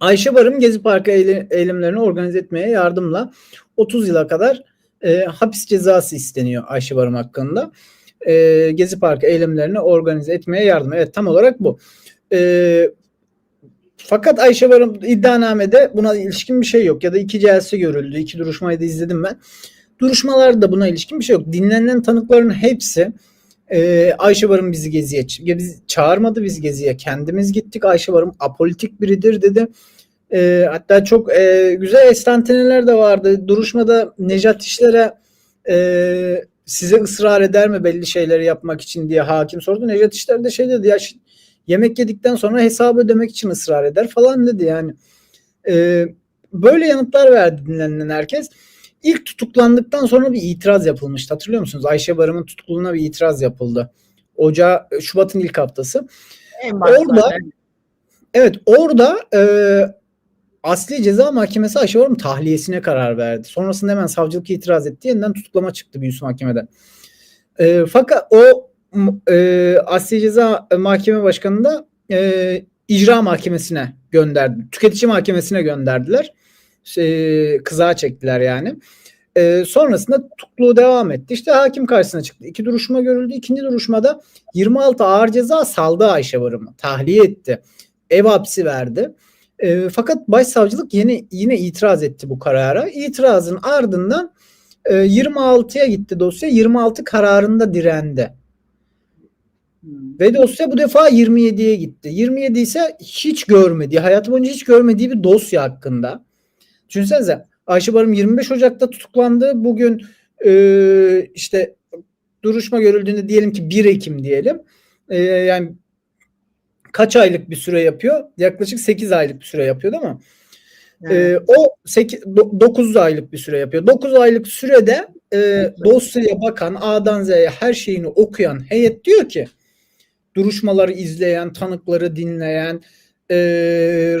Ayşe Barım Gezi Parkı eylemlerini organize etmeye yardımla 30 yıla kadar e, hapis cezası isteniyor Ayşe Barım hakkında. E, Gezi Parkı eylemlerini organize etmeye yardım. Evet tam olarak bu. E, fakat Ayşe Barım iddianamede buna ilişkin bir şey yok. Ya da iki celse görüldü. iki duruşmayı da izledim ben. Duruşmalarda buna ilişkin bir şey yok. Dinlenen tanıkların hepsi e, Ayşe Barım bizi geziye biz çağırmadı biz geziye. Kendimiz gittik. Ayşe Barım apolitik biridir dedi. E, hatta çok e, güzel estanteneler de vardı. Duruşmada Nejat İşler'e e, size ısrar eder mi belli şeyleri yapmak için diye hakim sordu. Nejat İşler de şey dedi ya yemek yedikten sonra hesabı ödemek için ısrar eder falan dedi yani. E, böyle yanıtlar verdi dinlenen herkes. İlk tutuklandıktan sonra bir itiraz yapılmıştı. Hatırlıyor musunuz? Ayşe Barım'ın tutukluluğuna bir itiraz yapıldı. Ocağı, Şubat'ın ilk haftası. orada evet orada e, Asli Ceza Mahkemesi Ayşe Barım tahliyesine karar verdi. Sonrasında hemen savcılık itiraz etti. Yeniden tutuklama çıktı bir üst mahkemeden. E, fakat o e, Asli Ceza Mahkeme Başkanı da e, icra mahkemesine gönderdi. Tüketici mahkemesine gönderdiler. E, kızağa çektiler yani. E, sonrasında tutukluğu devam etti. İşte hakim karşısına çıktı. İki duruşma görüldü. İkinci duruşmada 26 ağır ceza saldı Ayşe Barım'ı. Tahliye etti. Ev hapsi verdi. E, fakat başsavcılık yine yine itiraz etti bu karara. İtirazın ardından e, 26'ya gitti dosya. 26 kararında direndi. Ve dosya bu defa 27'ye gitti. 27 ise hiç görmediği, hayatı boyunca hiç görmediği bir dosya hakkında. Düşünsenize Ayşe Barım 25 Ocak'ta tutuklandı. Bugün e, işte duruşma görüldüğünde diyelim ki 1 Ekim diyelim. E, yani kaç aylık bir süre yapıyor? Yaklaşık 8 aylık bir süre yapıyor değil mi? Evet. E, o 8, 9 aylık bir süre yapıyor. 9 aylık sürede e, dosyaya bakan A'dan Z'ye her şeyini okuyan heyet diyor ki duruşmaları izleyen, tanıkları dinleyen, e,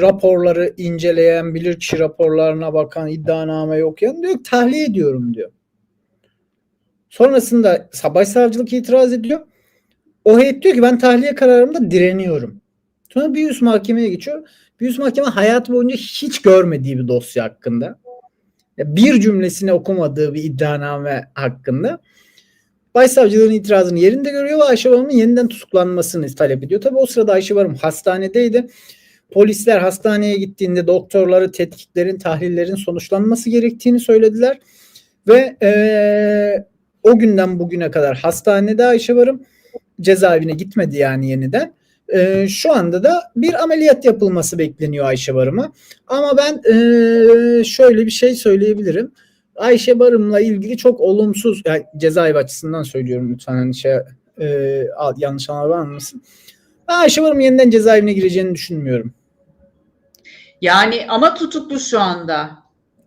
raporları inceleyen, bilirkişi raporlarına bakan, iddianameyi okuyan diyor tahliye ediyorum diyor. Sonrasında başsavcılık itiraz ediyor. O heyet diyor ki ben tahliye kararımda direniyorum. Sonra bir üst mahkemeye geçiyor. Bir üst mahkeme hayatı boyunca hiç görmediği bir dosya hakkında. Bir cümlesini okumadığı bir iddianame hakkında. Başsavcılığın itirazını yerinde görüyor ve Ayşe Barım'ın yeniden tutuklanmasını talep ediyor. Tabi o sırada Ayşe Barım hastanedeydi. Polisler hastaneye gittiğinde doktorları tetkiklerin, tahlillerin sonuçlanması gerektiğini söylediler. Ve e, o günden bugüne kadar hastanede Ayşe Barım cezaevine gitmedi yani yeniden. E, şu anda da bir ameliyat yapılması bekleniyor Ayşe Barım'a. Ama ben e, şöyle bir şey söyleyebilirim. Ayşe Barım'la ilgili çok olumsuz yani cezaevi açısından söylüyorum lütfen hani şey e, yanlış anlamasın. Ben Ayşe Barım yeniden cezaevine gireceğini düşünmüyorum. Yani ama tutuklu şu anda.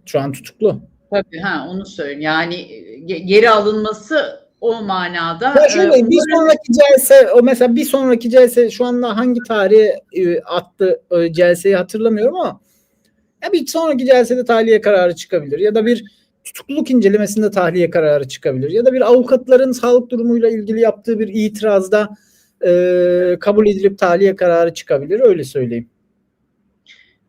Şu an tutuklu. Tabii ha onu söyleyeyim. Yani geri alınması o manada. Ya şöyle e, bir sonraki celse o mesela bir sonraki celse şu anda hangi tarihe e, attı e, celseyi hatırlamıyorum ama ya bir sonraki celsede tahliye kararı çıkabilir ya da bir tutukluluk incelemesinde tahliye kararı çıkabilir ya da bir avukatların sağlık durumuyla ilgili yaptığı bir itirazda e, kabul edilip tahliye kararı çıkabilir öyle söyleyeyim.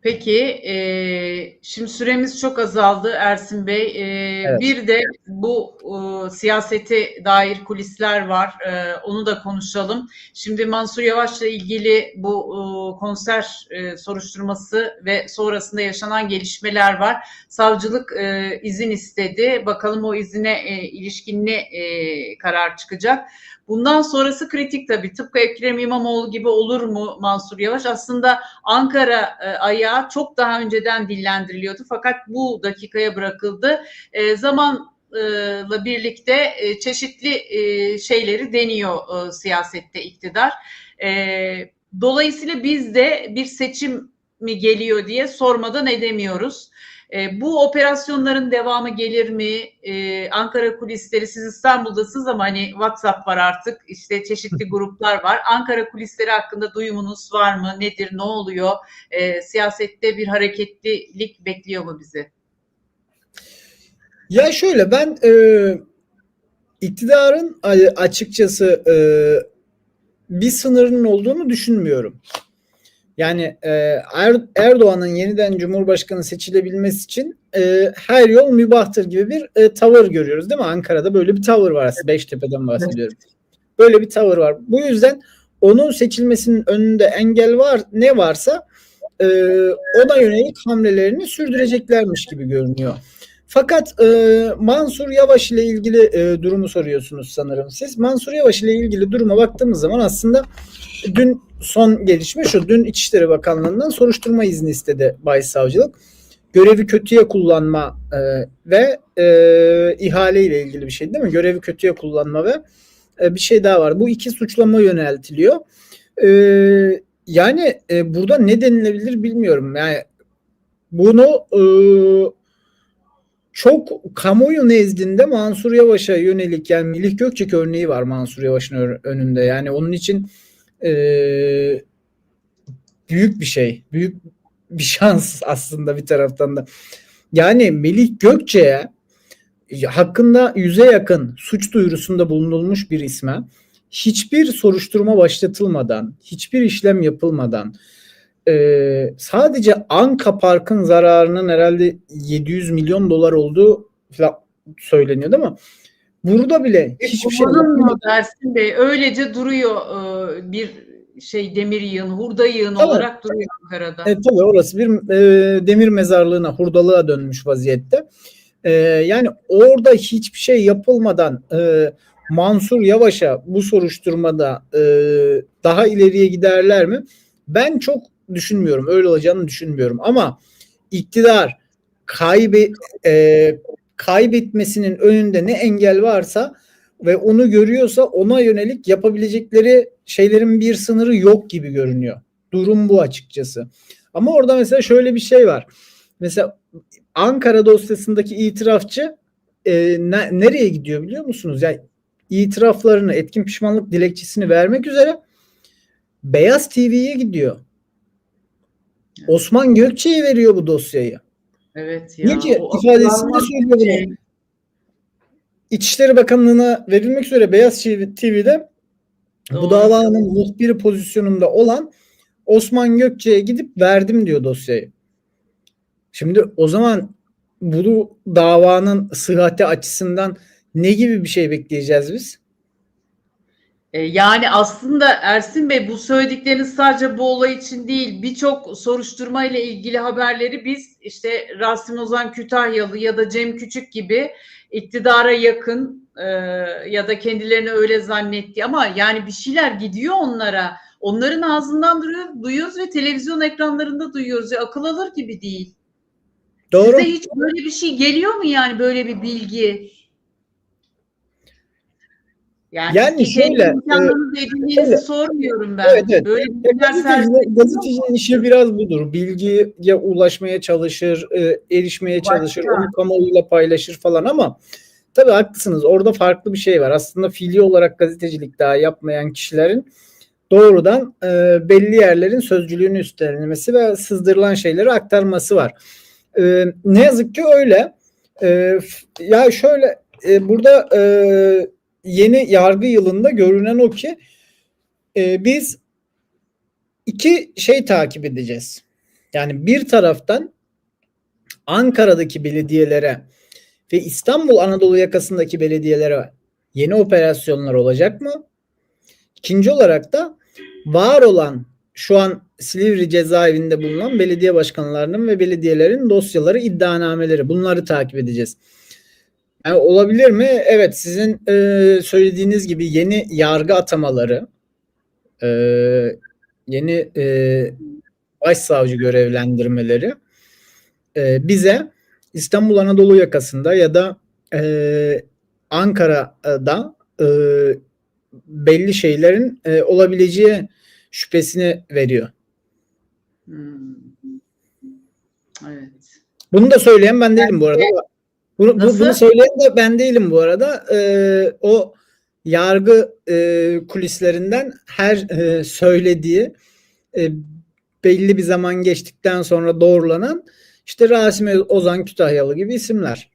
Peki, e, şimdi süremiz çok azaldı Ersin Bey. E, evet. Bir de bu e, siyasete dair kulisler var. E, onu da konuşalım. Şimdi Mansur Yavaş'la ilgili bu e, konser e, soruşturması ve sonrasında yaşanan gelişmeler var. Savcılık e, izin istedi. Bakalım o izine e, ilişkin ne e, karar çıkacak. Bundan sonrası kritik tabii. Tıpkı Ekrem İmamoğlu gibi olur mu Mansur Yavaş? Aslında Ankara e, ayağı çok daha önceden dillendiriliyordu. Fakat bu dakikaya bırakıldı. E, zamanla birlikte e, çeşitli e, şeyleri deniyor e, siyasette iktidar. Dolayısıyla biz de bir seçim mi geliyor diye sormadan edemiyoruz. E, bu operasyonların devamı gelir mi? E, Ankara kulisleri siz İstanbul'dasınız ama hani WhatsApp var artık işte çeşitli gruplar var. Ankara kulisleri hakkında duyumunuz var mı? Nedir? Ne oluyor? E, siyasette bir hareketlilik bekliyor mu bizi? Ya şöyle ben e, iktidarın açıkçası e, bir sınırının olduğunu düşünmüyorum. Yani e, er, Erdoğan'ın yeniden Cumhurbaşkanı seçilebilmesi için e, her yol mübahtır gibi bir e, tavır görüyoruz değil mi? Ankara'da böyle bir tavır var aslında. Beştepe'den bahsediyorum. Böyle bir tavır var. Bu yüzden onun seçilmesinin önünde engel var ne varsa e, ona yönelik hamlelerini sürdüreceklermiş gibi görünüyor. Fakat e, Mansur Yavaş ile ilgili e, durumu soruyorsunuz sanırım siz. Mansur Yavaş ile ilgili duruma baktığımız zaman aslında dün son gelişme şu. Dün İçişleri Bakanlığı'ndan soruşturma izni istedi Başsavcılık. Görevi kötüye kullanma e, ve e, ihale ile ilgili bir şey değil mi? Görevi kötüye kullanma ve e, bir şey daha var. Bu iki suçlama yöneltiliyor. E, yani e, burada ne denilebilir bilmiyorum. Yani bunu e, çok kamuoyu nezdinde Mansur Yavaş'a yönelik yani Melih Gökçek örneği var Mansur Yavaş'ın önünde. Yani onun için e, büyük bir şey. Büyük bir şans aslında bir taraftan da. Yani Melih Gökçe'ye hakkında yüze yakın suç duyurusunda bulunulmuş bir isme hiçbir soruşturma başlatılmadan, hiçbir işlem yapılmadan e, sadece Anka Park'ın zararının herhalde 700 milyon dolar olduğu falan söyleniyor değil mi? Burada bile hiçbir şey yapılmadan. Ersin Bey öylece duruyor e, bir şey demir yığın, hurda yığın Tabii. olarak duruyor Ankara'da. E, tabii orası bir e, demir mezarlığına, hurdalığa dönmüş vaziyette. E, yani orada hiçbir şey yapılmadan e, Mansur Yavaş'a bu soruşturmada e, daha ileriye giderler mi? Ben çok düşünmüyorum. Öyle olacağını düşünmüyorum. Ama iktidar kaybe, e, kaybetmesinin önünde ne engel varsa ve onu görüyorsa ona yönelik yapabilecekleri şeylerin bir sınırı yok gibi görünüyor. Durum bu açıkçası. Ama orada mesela şöyle bir şey var. Mesela Ankara dosyasındaki itirafçı e, ne, nereye gidiyor biliyor musunuz? Yani itiraflarını, etkin pişmanlık dilekçesini vermek üzere Beyaz TV'ye gidiyor. Osman Gökçe'ye veriyor bu dosyayı. Evet ya. Niye ki ifadesinde söylüyor bunu. İçişleri Bakanlığı'na verilmek üzere Beyaz TV'de bu Doğru. davanın muhbiri pozisyonunda olan Osman Gökçe'ye gidip verdim diyor dosyayı. Şimdi o zaman bu davanın sıhhati açısından ne gibi bir şey bekleyeceğiz biz? E, Yani aslında Ersin Bey bu söyledikleriniz sadece bu olay için değil birçok soruşturma ile ilgili haberleri biz işte Rasim Ozan Kütahyalı ya da Cem Küçük gibi iktidara yakın e, ya da kendilerini öyle zannetti ama yani bir şeyler gidiyor onlara. Onların ağzından duruyor, duyuyoruz ve televizyon ekranlarında duyuyoruz. Ya, akıl alır gibi değil. Doğru. Size hiç böyle bir şey geliyor mu yani böyle bir bilgi? Yani, Yani şöyle, imkanlarınızı edindiğinizi şöyle. sormuyorum ben. Evet, evet. Böyle Ya bilgiler gazeteci, servis gazetecinin işi biraz budur. Bilgiye ulaşmaya çalışır, e, erişmeye Başka. çalışır, onu kamuoyuyla paylaşır falan ama tabii haklısınız. Orada farklı bir şey var. Aslında fiili olarak gazetecilik daha yapmayan kişilerin doğrudan e, belli yerlerin sözcülüğünü üstlenmesi ve sızdırılan şeyleri aktarması var. E, ne yazık ki öyle. E, ya şöyle e, burada e, yeni yargı yılında görünen o ki e, biz iki şey takip edeceğiz. Yani bir taraftan Ankara'daki belediyelere ve İstanbul Anadolu yakasındaki belediyelere yeni operasyonlar olacak mı? İkinci olarak da var olan şu an Silivri cezaevinde bulunan belediye başkanlarının ve belediyelerin dosyaları, iddianameleri bunları takip edeceğiz. Yani olabilir mi? Evet sizin e, söylediğiniz gibi yeni yargı atamaları, e, yeni e, başsavcı görevlendirmeleri e, bize İstanbul Anadolu yakasında ya da e, Ankara'da e, belli şeylerin e, olabileceği şüphesini veriyor. Hmm. Evet. Bunu da söyleyen ben değilim bu arada. Bunu, bu- bunu söyleyen de ben değilim bu arada. Ee, o yargı e, kulislerinden her e, söylediği e, belli bir zaman geçtikten sonra doğrulanan işte Rasim Ozan Kütahyalı gibi isimler.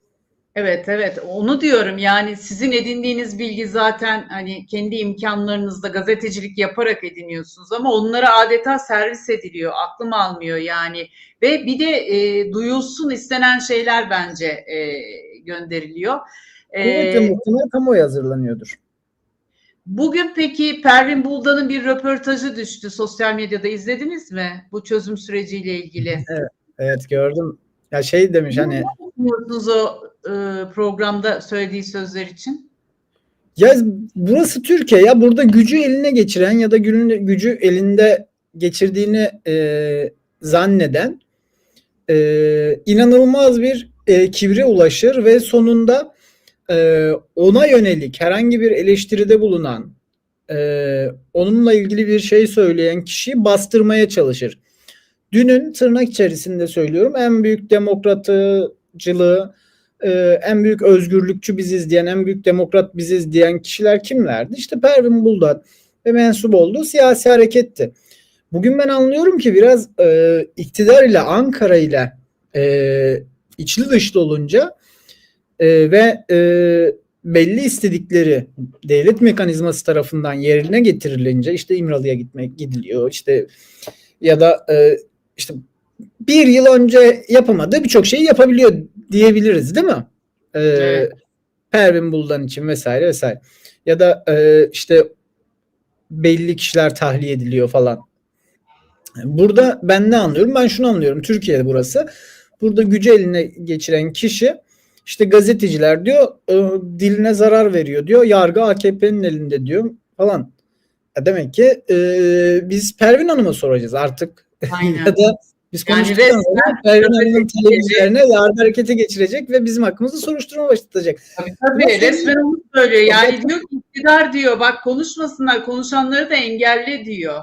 Evet evet onu diyorum yani sizin edindiğiniz bilgi zaten hani kendi imkanlarınızda gazetecilik yaparak ediniyorsunuz ama onlara adeta servis ediliyor aklım almıyor yani ve bir de e, duyulsun istenen şeyler bence e, gönderiliyor. Evet, E, muhtemelen kamuoyu hazırlanıyordur. bugün peki Pervin Buldan'ın bir röportajı düştü sosyal medyada izlediniz mi bu çözüm süreciyle ilgili? Evet gördüm. Ya şey demiş hani Düşünüyorsunuz o programda söylediği sözler için? Ya burası Türkiye ya burada gücü eline geçiren ya da gücü, elinde geçirdiğini e, zanneden e, inanılmaz bir e, kibre ulaşır ve sonunda e, ona yönelik herhangi bir eleştiride bulunan e, onunla ilgili bir şey söyleyen kişiyi bastırmaya çalışır. Dünün tırnak içerisinde söylüyorum en büyük demokratçılığı e, en büyük özgürlükçü biziz diyen, en büyük demokrat biziz diyen kişiler kimlerdi? İşte Pervin Buldan ve mensup olduğu siyasi hareketti. Bugün ben anlıyorum ki biraz e, iktidar ile Ankara ile e, içli dışlı olunca e, ve e, belli istedikleri devlet mekanizması tarafından yerine getirilince işte İmralı'ya gitmek gidiliyor işte ya da e, işte bir yıl önce yapamadığı birçok şeyi yapabiliyor diyebiliriz değil mi? Ee, Evet. Pervin Buldan için vesaire vesaire. Ya da e, işte belli kişiler tahliye ediliyor falan. Burada ben ne anlıyorum? Ben şunu anlıyorum. Türkiye'de burası. Burada gücü eline geçiren kişi işte gazeteciler diyor e, diline zarar veriyor diyor. Yargı AKP'nin elinde diyor falan. Ya demek ki e, biz Pervin Hanım'a soracağız artık. Aynen. ya da biz Yani konuştuktan resmen sonra Pervin Hanım'ın gazeteci- taleblerine yargı harekete geçirecek ve bizim hakkımızda soruşturma başlatacak. Tabii tabii Nasıl? resmen onu söylüyor. Yani diyor ki iktidar diyor bak konuşmasınlar konuşanları da engelle diyor.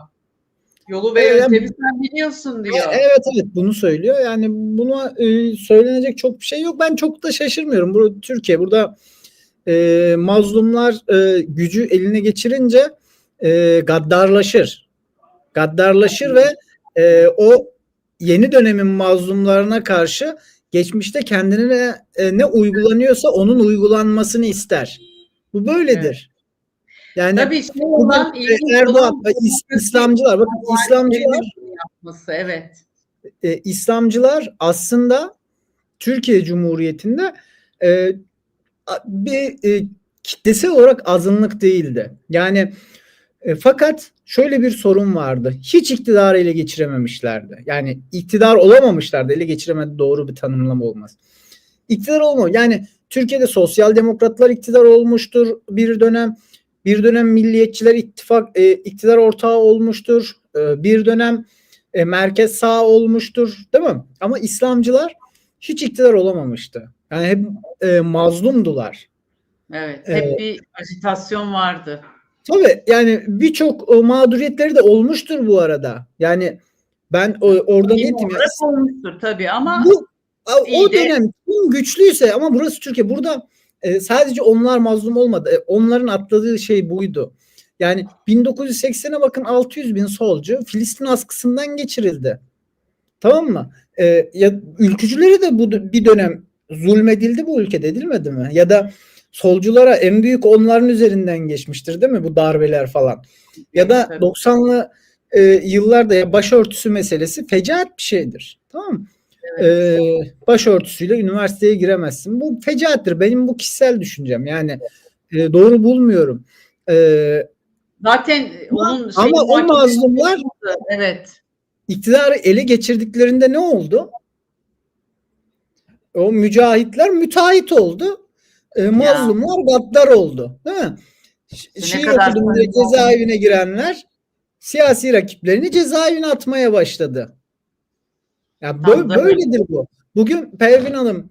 Yolu ve Evet, yöntemi sen biliyorsun diyor. Evet evet bunu söylüyor. Yani buna e, söylenecek çok bir şey yok. Ben çok da şaşırmıyorum. Bu Türkiye burada e, mazlumlar e, gücü eline geçirince e, gaddarlaşır. Gaddarlaşır ve e, o yeni dönemin mazlumlarına karşı geçmişte kendine ne, e, ne uygulanıyorsa onun uygulanmasını ister. Bu böyledir. Yani Tabii şey olan e, Erdoğan, İslamcılar bakın İslamcılar yapması evet. e, İslamcılar aslında Türkiye Cumhuriyeti'nde e, bir e, kitlesel olarak azınlık değildi. Yani e, fakat şöyle bir sorun vardı. Hiç iktidarı ele geçirememişlerdi. Yani iktidar olamamışlardı. Ele geçiremedi doğru bir tanımlama olmaz. İktidar olma. Yani Türkiye'de sosyal demokratlar iktidar olmuştur bir dönem. Bir dönem milliyetçiler ittifak e, iktidar ortağı olmuştur. E, bir dönem e, merkez sağ olmuştur, değil mi? Ama İslamcılar hiç iktidar olamamıştı. Yani hep e, mazlumdular. Evet. Evet. Hep bir ajitasyon vardı. Tabii yani birçok e, mağduriyetleri de olmuştur bu arada. Yani ben o, orada İyi netim ya. olarak olmuştur tabii ama Bu o dönem kim güçlüyse ama burası Türkiye. Burada e, sadece onlar mazlum olmadı. E, onların atladığı şey buydu. Yani 1980'e bakın 600 bin solcu Filistin askısından geçirildi. Tamam mı? E, ya ülkücülere de bu bir dönem zulmedildi bu ülkede edilmedi mi? Ya da solculara en büyük onların üzerinden geçmiştir değil mi bu darbeler falan? Ya da Tabii. 90'lı e, yıllarda ya başörtüsü meselesi fecaat bir şeydir. Tamam mı? Ee, başörtüsüyle üniversiteye giremezsin. Bu fecaattir. Benim bu kişisel düşüncem. Yani e, doğru bulmuyorum. Ee, Zaten onun ama o mazlumlar- yapıldı. evet. iktidarı ele geçirdiklerinde ne oldu? O mücahitler müteahhit oldu. Ee, mazlumlar gaddar oldu. Değil mi? Ş- Ne Şii kadar akademide samimi cezaevine girenler siyasi rakiplerini cezaevine atmaya başladı. Ya bö- böyledir bu. Bugün Pervin Hanım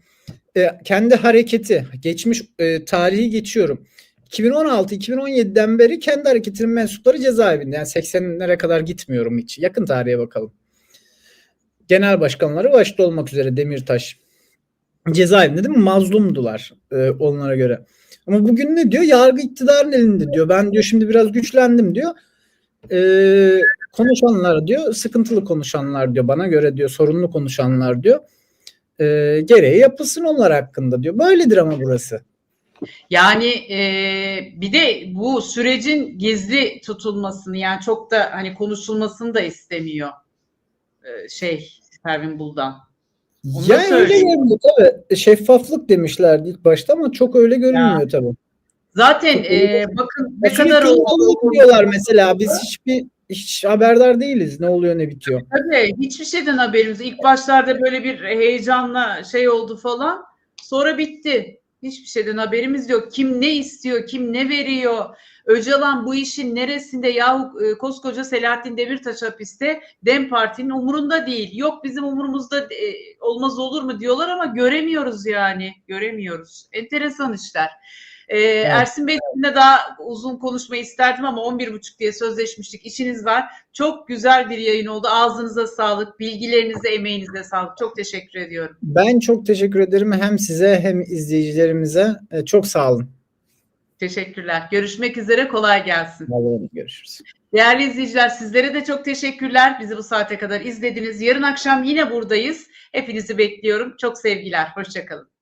e, kendi hareketi, geçmiş e, tarihi geçiyorum. 2016-2017'den beri kendi hareketinin mensupları cezaevinde. Yani 80'lere kadar gitmiyorum hiç. Yakın tarihe bakalım. Genel başkanları başta olmak üzere Demirtaş cezaevinde değil mi? Mazlumdular e, onlara göre. Ama bugün ne diyor? Yargı iktidarın elinde diyor. Ben diyor şimdi biraz güçlendim diyor. E, konuşanlar diyor sıkıntılı konuşanlar diyor bana göre diyor sorunlu konuşanlar diyor e, gereği yapılsın onlar hakkında diyor. Böyledir ama burası. Yani e, bir de bu sürecin gizli tutulmasını yani çok da hani konuşulmasını da istemiyor e, şey Pervin Buldan. Onu Yani öyle görünüyor tabii. Şeffaflık demişlerdi ilk başta ama çok öyle görünmüyor tabii. Zaten Çok iyi. e, bakın ne Ne kadar oldu. diyorlar mesela biz hiçbir hiç haberdar değiliz ne oluyor ne bitiyor. Tabii hiçbir şeyden haberimiz. İlk başlarda böyle bir heyecanla şey oldu falan. Sonra bitti. Hiçbir şeyden haberimiz yok. Kim ne istiyor, kim ne veriyor. Öcalan bu işin neresinde yahu e, koskoca Selahattin Demirtaş hapiste Dem Parti'nin umurunda değil. Yok bizim umurumuzda e, olmaz olur mu diyorlar ama göremiyoruz yani. Göremiyoruz. Enteresan işler. Ee, Ersin Bey sizinle daha uzun konuşmayı isterdim ama 11.30 diye sözleşmiştik. İşiniz var. Çok güzel bir yayın oldu. Ağzınıza sağlık, bilgilerinize, emeğinize sağlık. Çok teşekkür ediyorum. Ben çok teşekkür ederim hem size hem izleyicilerimize. E, Çok sağ olun. Teşekkürler. Görüşmek üzere. Kolay gelsin. Vallahi görüşürüz. Değerli izleyiciler sizlere de çok teşekkürler. Bizi bu saate kadar izlediniz. Yarın akşam yine buradayız. Hepinizi bekliyorum. Çok sevgiler. Hoşçakalın.